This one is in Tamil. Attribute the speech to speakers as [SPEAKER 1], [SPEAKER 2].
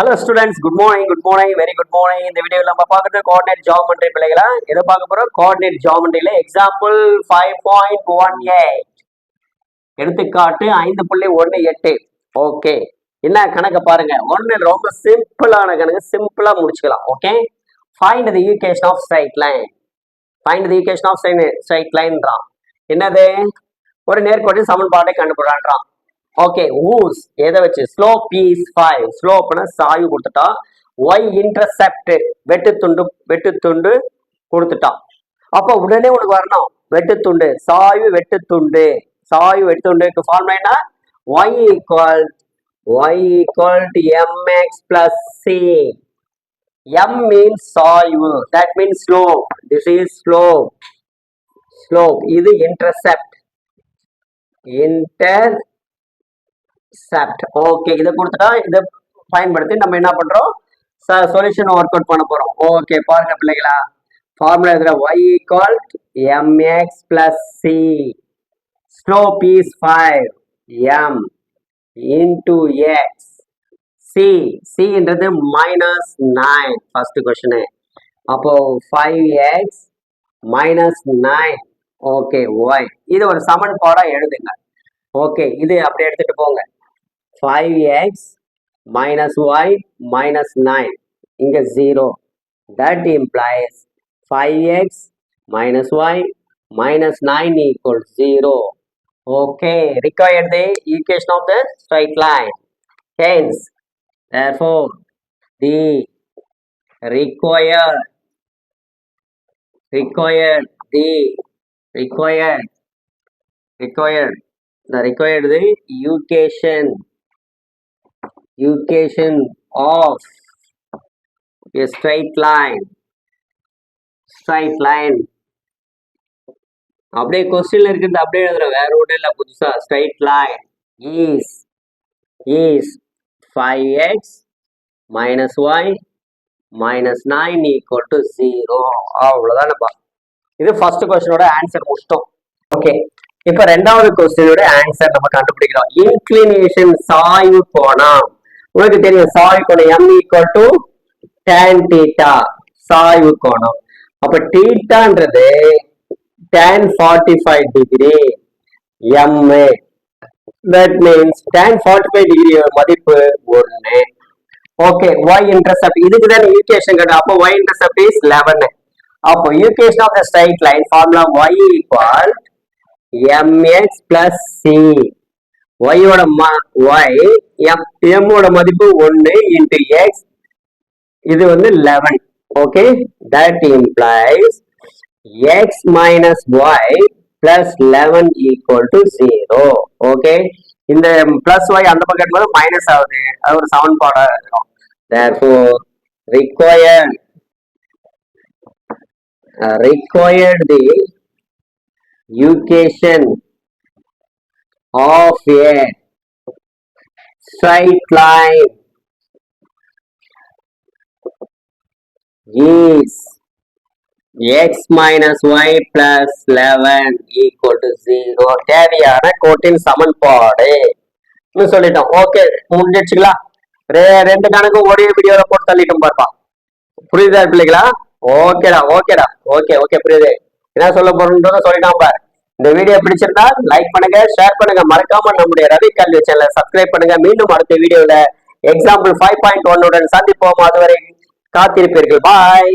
[SPEAKER 1] Hello students good morning good morning very good morning இந்த வீடியோவில் நம்ம பார்க்குறது கோஆர்டினேட் ஜாமெண்ட்ரி பிள்ளைகளா? எதை பார்க்க போறோம்? Coordinate ஜாமெண்ட்ரியில example five point one eight எடுத்துக்காட்டு ஐந்து புள்ளி ஒன்று எட்டு. ஓகே என்ன கணக்கை பாருங்க. ஒன்று ரொம்ப சிம்பிளான கணக்கு. சிம்பிளா முடிச்சுக்கலாம். Okay find the equation of straight line find the equation of straight லைன்றான் என்னது? ஒரு நேர்கோட்டின் சமன்பாட்டை கண்டுபிடான்றான் ஓகே ஊஸ் எதை வச்சு? ஸ்லோப் பீஸ் ஃபைவ் ஸ்லோப்னா சாய்வு கொடுத்துட்டா. ஒய் இன்டர்செப்ட் வெட்டுத்துண்டு வெட்டுத்துண்டு கொடுத்துட்டான் அப்போ உடனே உனக்கு வரணும். வெட்டுத்துண்டு சாய்வு வெட்டுத்துண்டு சாய்வு வெட்டுத்துண்டுக்கு ஃபார்முலா என்ன? Y equal y equal to m x plus c m means சாய்வு. That means slope this is slope slope இது இன்டர்செப்ட் இன்டர் சாப்ட் ஓகே இதை கொடுத்துட்டா இதை பயன்படுத்தி நம்ம என்ன பண்றோம்? சொல்யூஷன் ஒர்க் அவுட் பண்ண போறோம். ஓகே பாருங்க பிள்ளைகளா. ஃபார்முலா இதுல y equal m x plus c slope is five m into x c சின்றது minus nine first question அப்போ five x minus nine okay y இது ஒரு சமன்பாடாக எழுதுங்க. ஓகே இது அப்படியே எடுத்துட்டு போங்க. five x minus y minus nine இங்கே zero that implies five x minus y minus nine equal zero okay required the equation of the straight line hence therefore the required required the required required the required the equation Equation of a straight line. Straight line. அப்படியே கொஸ்டின்ல இருக்கிறது அப்படியே எழுதுற. வேற ஒன்றும் இல்லை புதுசா. Straight line is is five x minus y minus nine equal to zero அவ்வளோதானப்பா இது ஃபர்ஸ்ட் கொஸ்டினோட ஆன்சர் முடிச்சிட்டோம் ஓகே இப்போ ரெண்டாவது கொஸ்டினோட ஆன்சர் நம்ம கண்டுபிடிக்கிறோம். இன்க்ளினேஷன் சாய்வு கோணம். உங்களுக்கு தெரியும் சாய் கோணம் m equal to tan theta சாய்வு கோணம். அப்ப டீட்டான்றது tan forty five degree MA that means tan forty five degree மதிப்பு ஒன்று ஓகே ஒய் இன்டர்செப்ட் இதுக்கு தான் யூகேஷன் கேட்டோம் அப்போ ஒய் இன்டர்செப்ட் இஸ் லெவன் அப்போ equation of the straight line formula y equal m x plus c ஒய்யோட ஒய் எம் எம்மோட மதிப்பு ஒன்று இன்ட்டு எக்ஸ் இது வந்து eleven okay that implies x minus y plus eleven equal to zero okay இந்த பிளஸ் ஒய் அந்த பக்கம் போது மைனஸ் ஆகுது அது ஒரு சமன்பாடாக இருக்கும் therefore required uh, required the equation of a straight line. Is x minus y plus 11 equal to 0 தேவையான கோட்டின் சமன்பாடு. இன்னும் சொல்லிட்டோம். ஓகே முடிஞ்சிடுச்சுங்களா? ரெண்டு கணக்கும் ஒரே வீடியோல போட்டு தள்ளிட்டோம் பார்ப்பா. புரியுதா பிள்ளைங்களா ஓகேடா ஓகேடா ஓகே ஓகே புரியுது. என்ன சொல்ல போறோம்ன்றத சொல்லிட்டான் பாரு. இந்த வீடியோ பிடிச்சிருந்தா லைக் பண்ணுங்க ஷேர் பண்ணுங்க. மறக்காம நம்முடைய ரவி கல்வி சேனலை சப்ஸ்கிரைப் பண்ணுங்க. மீண்டும் அடுத்த வீடியோல எக்ஸாம்பிள் ஃபைவ் பாயிண்ட் ஒன்னுடன் சந்திப்போம். அதுவரை காத்திருப்பீர்கள். பாய்